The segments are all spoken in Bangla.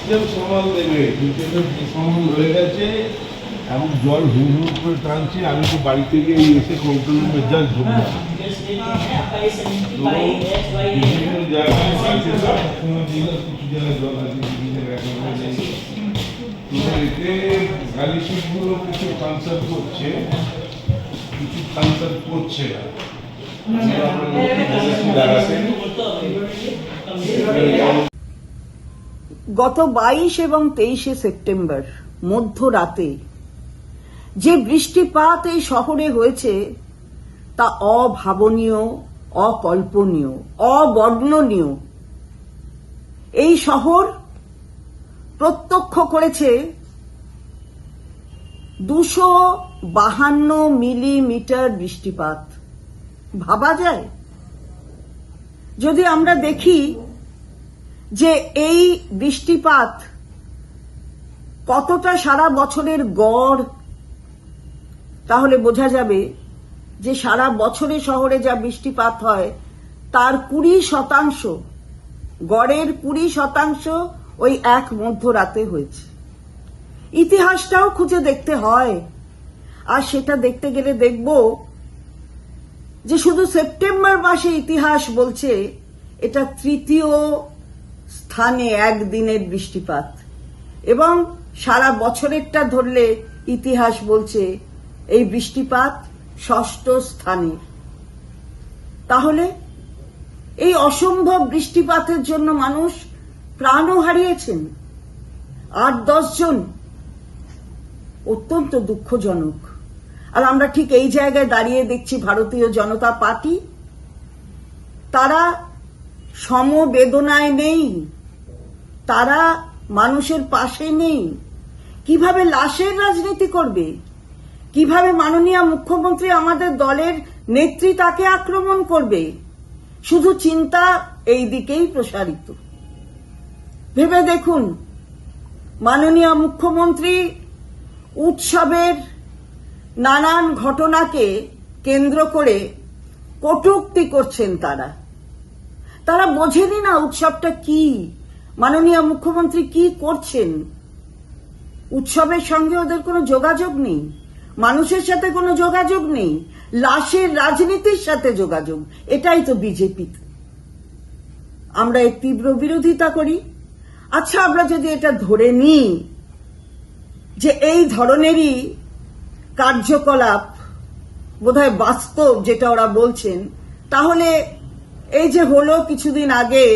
সিস্টেম সামাল দেবে সিস্টেমের সামাল হয়ে গেছে এবং জল হুম হুম করে টানছে আমি তো বাড়ি থেকে এসে কন্ট্রোল রুমে যা ঢুকলাম তো বিভিন্ন জায়গায় আছে কিছু জায়গায় জল আছে কিছু জায়গায় এতে করছে কিছু করছে না গত বাইশ এবং তেইশে সেপ্টেম্বর, মধ্যরাতে যে বৃষ্টিপাত এই শহরে হয়েছে তা অভাবনীয়, অকল্পনীয়, অবর্ণনীয়। এই শহর প্রত্যক্ষ করেছে দুশো বাহান্ন মিলিমিটার বৃষ্টিপাত। ভাবা যায়? যদি আমরা দেখি যে এই বৃষ্টিপাত কতটা সারা বছরের গড়, তাহলে বোঝা যাবে যে সারা বছরে শহরে যা বৃষ্টিপাত হয়, তার কুড়ি শতাংশ, গড়ের কুড়ি শতাংশ ওই এক মধ্যরাতে হয়েছে। ইতিহাসটাও খুঁজে দেখতে হয়। আর সেটা দেখতে গেলে দেখব যে শুধু সেপ্টেম্বর মাসে ইতিহাস বলছে, এটা তৃতীয় স্থানে একদিনের বৃষ্টিপাত। এবং সারা বছরেরটা ধরলে ইতিহাস বলছে এই বৃষ্টিপাত ষষ্ঠ স্থানে। তাহলে এই অসম্ভব বৃষ্টিপাতের জন্য মানুষ প্রাণও হারিয়েছেন। আট, দশ জন অত্যন্ত দুঃখজনক। আর আমরা ঠিক এই জায়গায় দাঁড়িয়ে দেখছি ভারতীয় জনতা পার্টি। তারা সমবেদনায় নেই, তারা মানুষের পাশে নেই। কীভাবে লাশের রাজনীতি করবে? কীভাবে মাননীয় মুখ্যমন্ত্রী আমাদের দলের নেত্রী তাকে আক্রমণ করবে? শুধু চিন্তা এই দিকেই প্রসারিত। ভেবে দেখুন, মাননীয় মুখ্যমন্ত্রী উৎসবের নানান ঘটনাকে কেন্দ্র করে কটুক্তি করছেন তারা। তারা বোঝেনি না উৎসবটা কি। মাননীয় মুখ্যমন্ত্রী কি করছেন? উৎসবের সঙ্গে ওদের কোনো যোগাযোগ নেই। মানুষের সাথে কোনো যোগাযোগ নেই। লাশের রাজনীতির সাথে যোগাযোগ। এটাই তো বিজেপি। আমরা এর তীব্র বিরোধিতা করি। আচ্ছা আমরা যদি এটা ধরে নিই যে এই ধরনেরই কার্যকলাপ বোধহয় বাস্তব যেটা ওরা বলছেন, তাহলে এই যে হলো কিছুদিন আগে,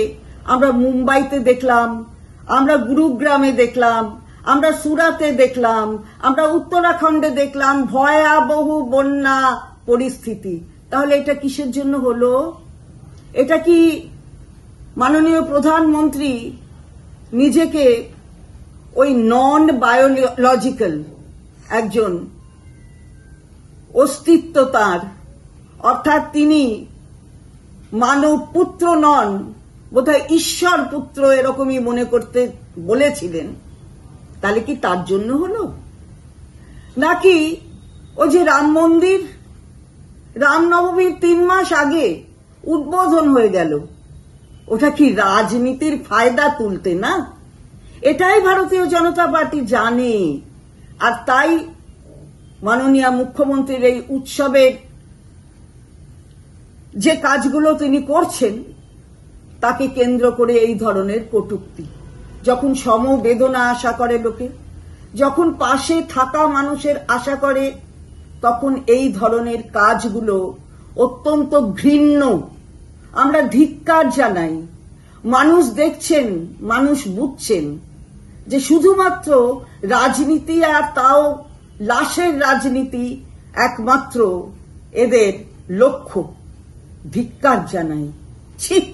আমরা মুম্বাইতে দেখলাম, আমরা গুরুগ্রামে দেখলাম, আমরা সুরাতে দেখলাম, আমরা উত্তরাখণ্ডে দেখলাম, ভয়াবহ বন্যা পরিস্থিতি। তাহলে এটা কিসের জন্য হলো? এটা কি মাননীয় প্রধানমন্ত্রী নিজেকে ওই নন বায়োলজিক্যাল একজন অস্তিত্ব তার অর্থাৎ তিনি মানব পুত্র নন, বোধহয় ঈশ্বর পুত্র এরকমই মনে করতে বলেছিলেন। তাহলে কি তার জন্য হলো? নাকি ও যে রাম মন্দির রামনবমীর তিন মাস আগে উদ্বোধন হয়ে গেল। ওটা কি রাজনীতির ফায়দা তুলতে না? এটাই ভারতীয় জনতা পার্টি জানে। আর তাই মাননীয় মুখ্যমন্ত্রীর এই উৎসবের যে কাজগুলো তিনি করছেন, তাকে কেন্দ্র করে এই ধরনের কটুক্তি। যখন সমবেদনা আশা করে লোকে, যখন পাশে থাকা মানুষের আশা করে, তখন এই ধরনের কাজগুলো অত্যন্ত ঘৃণ্য। আমরা ধিক্কার জানাই। মানুষ দেখছেন, মানুষ বুঝছেন যে শুধুমাত্র রাজনীতি আর তাও লাশের রাজনীতি একমাত্র এদের লক্ষ্য। ধিক্কার জানাই। ছি!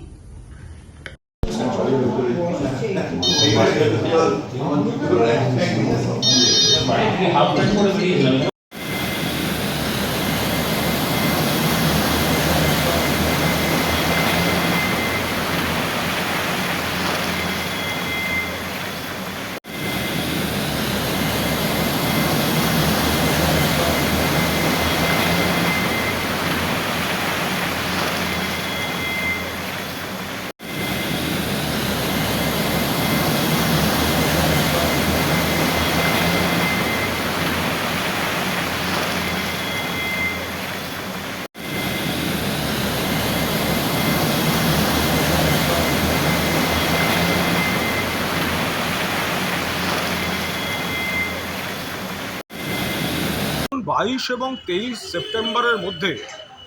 বাইশ এবং তেইশ সেপ্টেম্বরের মধ্যে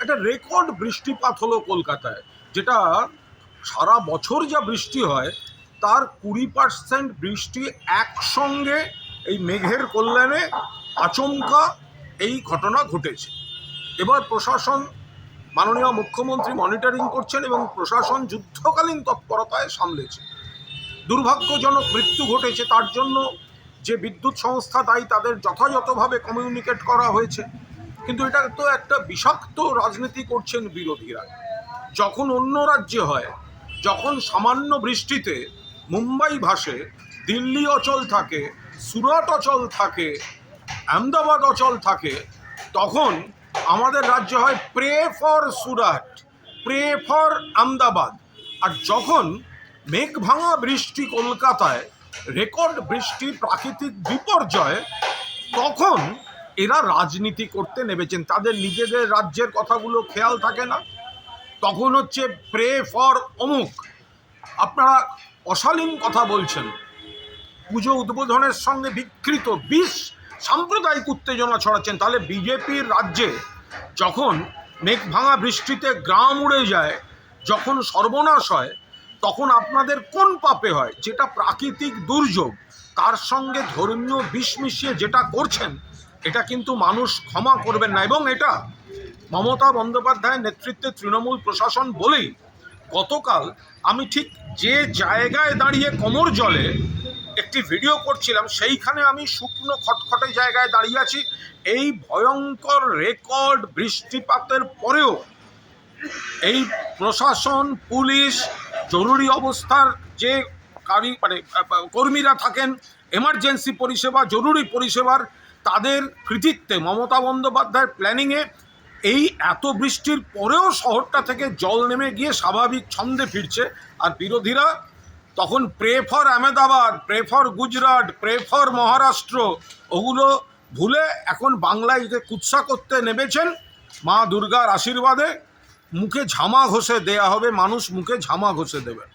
একটা রেকর্ড বৃষ্টিপাত হলো কলকাতায়, যেটা সারা বছর যা বৃষ্টি হয়, তার কুড়ি পার্সেন্ট বৃষ্টি একসঙ্গে এই মেঘের কল্যাণে আচমকা এই ঘটনা ঘটেছে। এবার প্রশাসন, মাননীয় মুখ্যমন্ত্রী মনিটরিং করছেন এবং প্রশাসন যুদ্ধকালীন তৎপরতায় সামলেছে। দুর্ভাগ্যজনক মৃত্যু ঘটেছে তার জন্য যে বিদ্যুৎ সংস্থা দায়ী তাদের যথাযথভাবে কমিউনিকেট করা হয়েছে। কিন্তু এটা তো একটা বিষাক্ত রাজনীতি করছেন বিরোধীরা। যখন অন্য রাজ্যে হয়, যখন সামান্য বৃষ্টিতে মুম্বাই ভাসে, দিল্লি অচল থাকে, সুরাট অচল থাকে, আহমেদাবাদ অচল থাকে, তখন আমাদের রাজ্যে হয় pray for Surat pray for Ahmedabad. আর যখন মেঘ ভাঙা বৃষ্টি কলকাতায় রেকর্ড বৃষ্টি প্রাকৃতিক বিপর্যয়, তখন এরা রাজনীতি করতে নেমেছেন। তাদের নিজেদের রাজ্যের কথাগুলো খেয়াল থাকে না। তখন হচ্ছে প্রে ফর অমুক। আপনারা অশালীন কথা বলছেন। পুজো উদ্বোধনের সঙ্গে বিকৃত বিষ সাম্প্রদায়িক উত্তেজনা ছড়াচ্ছেন। তাহলে বিজেপির রাজ্যে যখন মেঘ ভাঙা বৃষ্টিতে গ্রাম উড়ে যায়, যখন সর্বনাশ হয় তখন আপনাদের কোন পাপে হয়? যেটা প্রাকৃতিক দুর্যোগ। তার সঙ্গে ধর্মীয় বিষ মিশিয়ে যেটা করছেন, এটা কিন্তু মানুষ ক্ষমা করবেন না। এবং এটা মমতা বন্দ্যোপাধ্যায়ের নেতৃত্বে তৃণমূল প্রশাসন বলেই গতকাল আমি ঠিক যে জায়গায় দাঁড়িয়ে কোমর জলে একটি ভিডিও করছিলাম, সেইখানে আমি শুকনো খটখটে জায়গায় দাঁড়িয়ে আছি। এই ভয়ঙ্কর রেকর্ড বৃষ্টিপাতের পরেও এই প্রশাসন, পুলিশ জরুরি অবস্থার যে কারি মানে কর্মীরা থাকেন এমার্জেন্সি পরিষেবা, জরুরি পরিষেবার, তাদের কৃতিত্বে মমতা বন্দ্যোপাধ্যায়ের প্ল্যানিংয়ে এই এত বৃষ্টির পরেও শহরটা থেকে জল নেমে গিয়ে স্বাভাবিক ছন্দে ফিরছে। আর বিরোধীরা তখন pray for Ahmedabad pray for Gujarat pray for Maharashtra, ওগুলো ভুলে এখন বাংলায় যে কুৎসা করতে নেমেছেন মা দুর্গার আশীর্বাদে মুখে ঝামা ঘষে দেয়া হবে মানুষ মুখে ঝামা ঘষে দেবে।